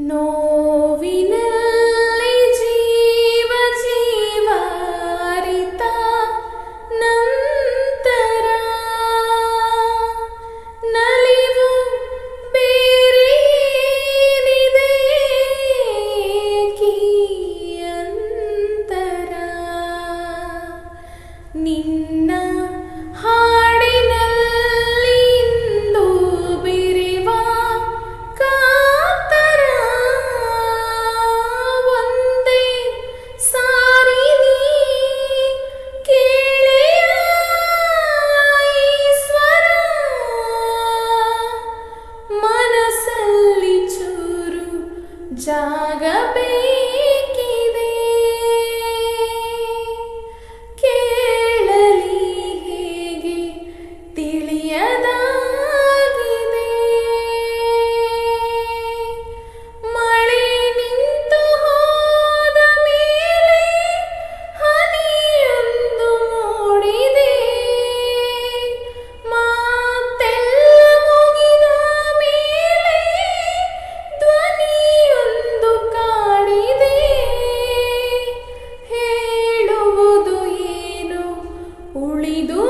ನೋವಿನಲ್ಲಿ ಜೀವ ಜೀವಾರಿತ ನಂತರ ನಲಿವು ಬೇರೆ ಅಂತರ. ನಿನ್ನ ಹಾಡಿನಲ್ಲಿ जाग बे ಉಳಿದು